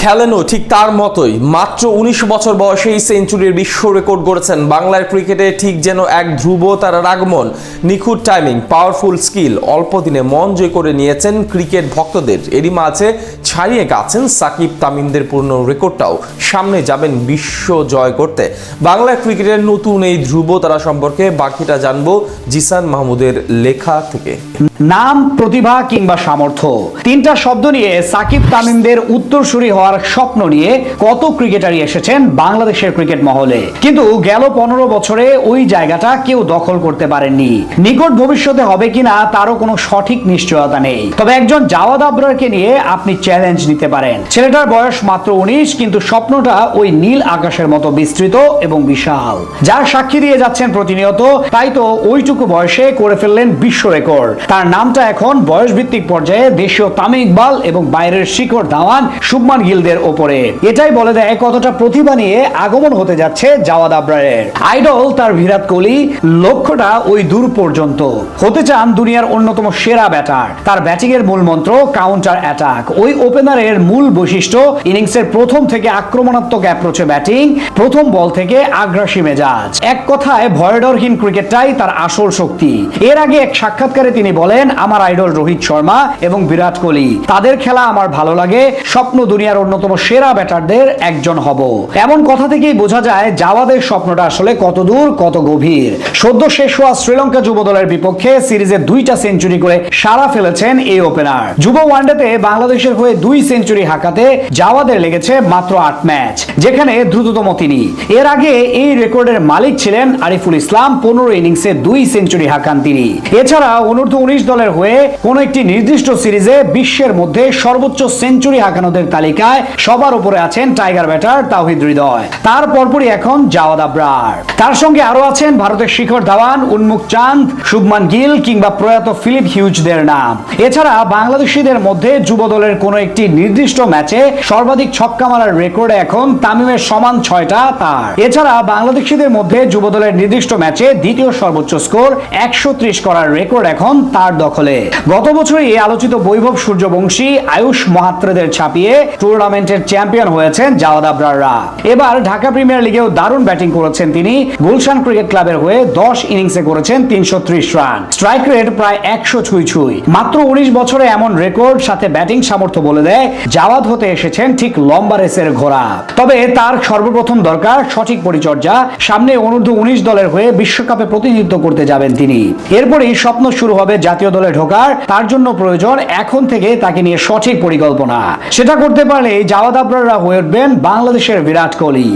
খেলেনও ঠিক তার মতোই। মাত্র উনিশ বছর বয়সেই সেঞ্চুরির বিশ্ব রেকর্ড গড়েছেন বাংলার ক্রিকেটে ঠিক যেন এক ধ্রুব তারার আগমন। নিখুঁত টাইমিং পাওয়ারফুল স্কিল অল্প দিনে মন জয় করে নিয়েছেন ক্রিকেট ভক্তদের। এরই মাঝে ছাড়িয়ে গেছেন সাকিব তামিমদের পূর্ণ রেকর্ডটাও। সামনে যাবেন বিশ্ব জয় করতে। বাংলা ক্রিকেটের নতুন এই ধ্রুব তারা সম্পর্কে বাকিটা জানব জিসান মাহমুদের লেখা থেকে। নাম, প্রতিভা কিংবা সামর্থ্য। তিনটা শব্দ নিয়ে সাকিব তামিমদের উত্তরসূরি হওয়ার স্বপ্ন নিয়ে কত ক্রিকেটারই এসেছেন বাংলাদেশের ক্রিকেট মহলে। কিন্তু গেল পনেরো বছরে ওই জায়গাটা কেউ দখল করতে পারেননি। নিকট ভবিষ্যতে হবে কিনা তারও কোনো সঠিক নিশ্চয়তা নেই। তবে একজন জাওয়াদ আবরারকে নিয়ে আপনি চ্যালেঞ্জ নিতে পারেন। ছেলেটার বয়স মাত্র উনিশ, কিন্তু স্বপ্নটা ওই নীল আকাশের মতো বিস্তৃত এবং বিশাল। যার সাক্ষী দিয়ে যাচ্ছেন প্রতিনিয়ত, তাই তো ওইটুকু বয়সে করে ফেললেন বিশ্ব রেকর্ড। তার নামটা এখন বয়স ভিত্তিক পর্যায়ে দেশীয় তামিম ইকবাল এবং বাইরের শিখর ধাওয়ান শুভমান গিলদের ওপরে। এটাই বলে দেয় কতটা প্রতিভা নিয়ে আগমন হতে যাচ্ছে জাওয়াদ আবরারের। আইডল তার বিরাট কোহলি লক্ষ্যটা ওই দূর পর্যন্ত। হতে চান দুনিয়ার অন্যতম সেরা ব্যাটার। তার ব্যাটিং এর মূল মন্ত্র কাউন্টার অ্যাটাক ওই ওপেনারের মূল বৈশিষ্ট্য ইনিংসের প্রথম থেকে আক্রমণাত্মক অ্যাপ্রোচে ব্যাটিং প্রথম বল থেকে আগ্রাসী মেজাজ। এক কথায় ভয়ডরহীন ক্রিকেটটাই তার আসল শক্তি। এর আগে এক সাক্ষাৎকারে তিনি বলেন, আমার আইডল রোহিত শর্মা এবং বিরাট কোহলি। তাদের খেলা আমার ভালো লাগে, স্বপ্ন দুনিয়ার অন্যতম সেরা ব্যাটারদের একজন হব। এমন কথা থেকেই বোঝা যায় জাওয়াদের স্বপ্নটা আসলে কত দূর কত গভীর। সদ্য শেষ হওয়া শ্রীলঙ্কা যুব দলের বিপক্ষে সিরিজে দুইটা সেঞ্চুরি করে সারা ফেলেছেন এই ওপেনার যুব ওয়ানডেতে বাংলাদেশের হয়ে দুই সেঞ্চুরি হাঁকাতে জাওয়াদের লেগেছে মাত্র আট ম্যাচ, যেখানে দ্রুততম তিনি। এর আগে এই রেকর্ডের মালিক ছিলেন আরিফুল ইসলাম, পনেরো ইনিংসে দুই সেঞ্চুরি হাঁকান তিনি। এছাড়া অনূর্ধ্ব উনিশ দলের হয়ে কোন একটি নির্দিষ্ট সিরিজে বিশ্বের মধ্যে সর্বোচ্চ সেঞ্চুরি হাঁকানোদের তালিকায় সবার উপরে আছেন টাইগার ব্যাটার তাওহিদ হৃদয়। তার পরপরই এখন জাওয়াদ আবরার। তার সঙ্গে আরও আছেন ভারতের শিখর ধাওয়ান উন্মুক চাঁদ, শুভমান গিল কিংবা প্রয়াত ফিলিপ হিউজদের নাম। এছাড়া বাংলাদেশিদের মধ্যে যুব দলের কোনো একটি নির্দিষ্ট ম্যাচে সর্বাধিক ছক্কা মারার রেকর্ডে এখন তামিমের সমান ছয়টা তার। এছাড়া বাংলাদেশিদের মধ্যে যুব দলের নির্দিষ্ট ম্যাচে দ্বিতীয় সর্বোচ্চ স্কোর একশো ত্রিশ করার রেকর্ড এখন তার দখলে। গত বছরই আলোচিত বৈভব সূর্যবংশী আয়ুষ মহাত্রেদের ছাপিয়ে টুর্নামেন্টের চ্যাম্পিয়ন হয়েছেন জাওয়াদ আবরাররা। এবার ঢাকা প্রিমিয়ার লিগেও দারুণ ব্যাটিং করেছেন তিনি। গুলশান ক্রিকেট ক্লাবের হয়ে দশ ইনিংসে করেছেন তিনশো রান। স্ট্রাইক রেট প্রায় একশো ছুঁই ছুঁই। মাত্র উনিশ বছরে এমন রেকর্ড সাথে ব্যাটিং সামর্থ্য বলে দেয় জাওয়াদ হতে এসেছেন ঠিক লম্বা রেসের ঘোড়া। তবে তার সর্বপ্রথম দরকার সঠিক পরিচর্যা। সামনে অনূর্ধ্ব উনিশ দলের হয়ে বিশ্বকাপে প্রতিনিধিত্ব করতে যাবেন তিনি। এরপরেই স্বপ্ন শুরু হবে জাতীয় দলে ঢোকার। তার জন্য প্রয়োজন এখন থেকে তাকে নিয়ে সঠিক পরিকল্পনা। সেটা করতে পারলে জাওয়াদ আবরাররা হয়ে উঠবেন বাংলাদেশের বিরাট কোহলি।